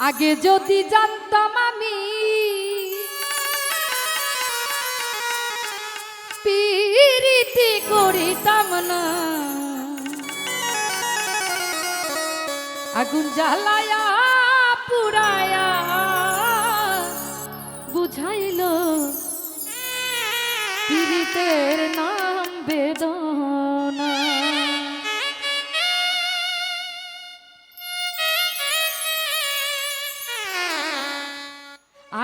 আগে যদি জানতাম আমি পিরিতি করিতাম না। আগুন জ্বালায়া পুরায়া বুঝাইল পিরিতের না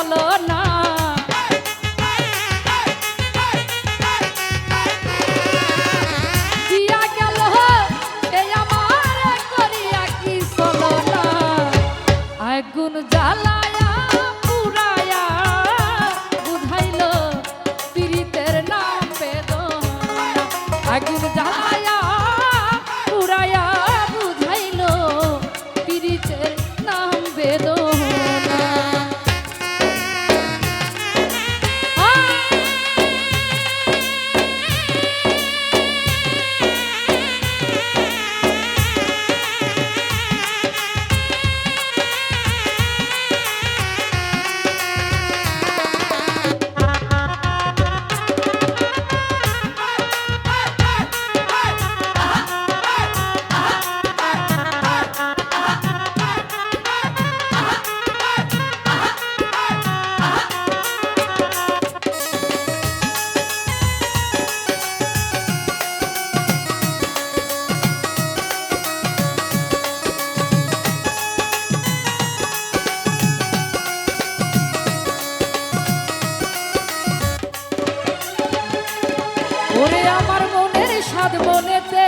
বলো না। আগুন জ্বালায়া ওরে আমার মনের সাদ মনেতে